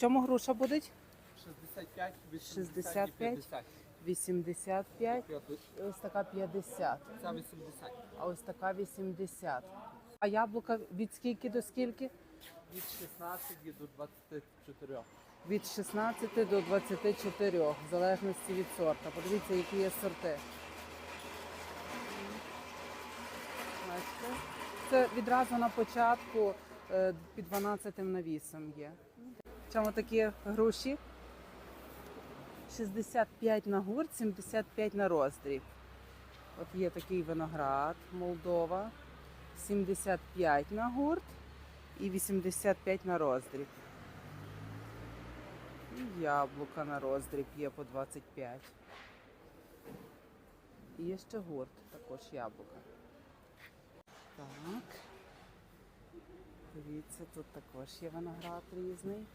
чому груша буде? 65, 80 65. 50. 85. Ось така 50. Це 80. А ось така 80. А яблука від скільки до скільки? Від 16 до 24. Від 16 до 24, в залежності від сорта. Подивіться, які є сорти. Це відразу на початку е, під 12 навісом є. Чому такі груші? 65 на гурт, 75 на роздріб. От є такий виноград, Молдова, 75 на гурт і 85 на роздріб. І яблука на роздріб є по 25. І є ще гурт, також яблука. Так. Дивіться, тут також є виноград різний.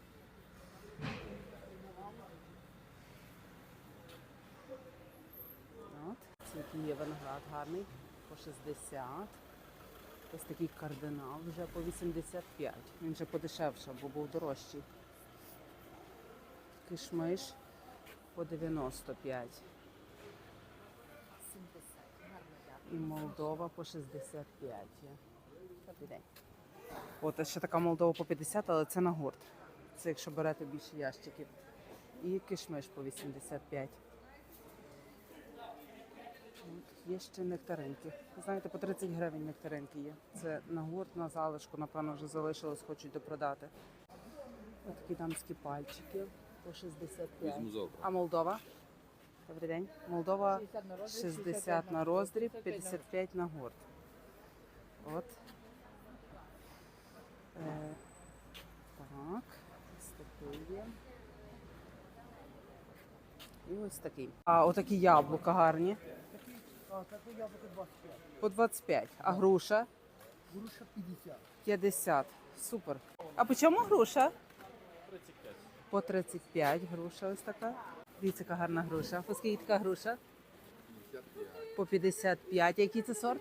Є виноград гарний по 60. Ось такий кардинал вже по 85. Він вже подешевшав, бо був дорожчий. Кишмиш по 95. І Молдова по 65 є. Добрий день. От ще така Молдова по 50, але це на гурт. Це якщо берете більше ящиків. І кишмиш по 85. От, є ще нектаринки. Знаєте, по 30 гривень нектаринки є. Це на гурт, на залишку, напевно, вже залишилось, хочуть допродати. Ось такі дамські пальчики по 65. А Молдова? Добрий день. Молдова 60 на роздріб, 55 на гурт. От. Е, так, ось такий є. І ось такий. А отакі яблука гарні. А, таке яблуко 25. По 25. А груша? Груша 50. 50. Супер. А по чому груша? 35. По 35 груша ось така. Дивіться, яка гарна груша. По скільки така груша? 55. По 55. Який це сорт?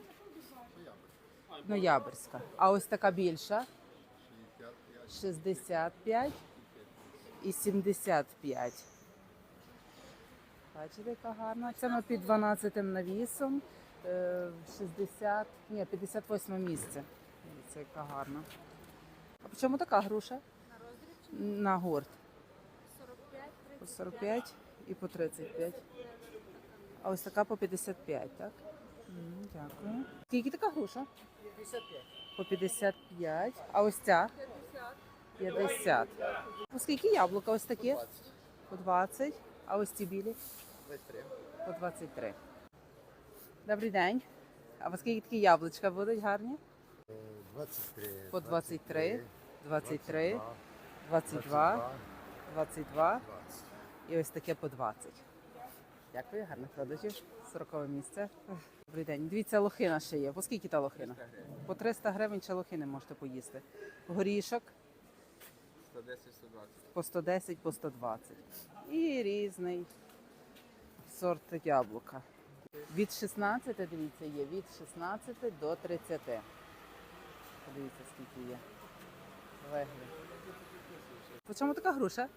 Ноябрьська. А ось така більша? 65 і 75. Бачите, яка гарна. Це ми під 12 навісом. е, 60, ні, 58 місце. Це яка гарна. А по чому така груша? На роздріб На гурт. 45, По 45 і по 35. А ось така по 55, так? М, Дякую. Скільки така груша? 55. По 55. А ось ця? 50. 50. По скільки яблука ось такі? По 20. А ось ці білі? 23. По 23. Добрий день. А по скільки такі яблучка будуть гарні? 23. По 23, 23, 22, 22 і ось таке по 20. Дякую, гарних продажів. 40 місце. Добрий день. Дивіться, лохина ще є. По скільки та лохина? По 300 гривень ще лохини можете поїсти. Горішок 110, 120. по 110, по 120. І різний сорт яблука. Від 16, дивіться, є від 16 до 30. Подивіться, скільки є. Веглі. По чому така груша?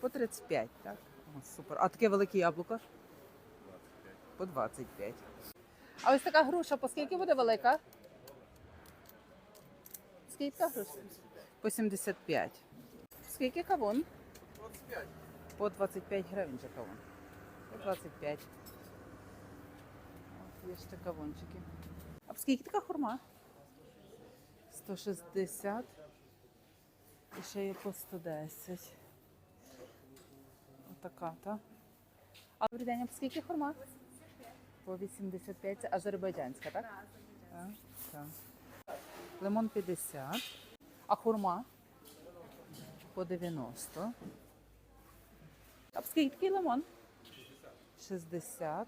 По 35, так? О, супер. А таке велике яблуко? 25. По 25. А ось така груша, по скільки буде велика? Скільки груша? По 75. Скільки кавун? 25. По 25 гривень же кавун. По 25. От є ще кавунчики. А скільки така хурма? 160. І ще є по 110. Отака, та. А добрий день, а по скільки хурма? По 85. Це азербайджанська, так? Так. так. Лимон 50. А хурма? По 90. А скільки такий лимон? 60.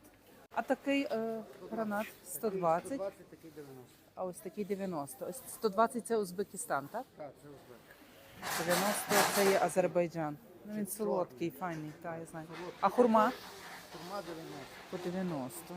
А такий е, гранат 120. 120, такий 90. А ось такий 90. Ось 120 це Узбекистан, так? Так, це узбек. 90 це є Азербайджан. Ну він солодкий, файний, так, я знаю. А хурма? Хурма 90. По 90.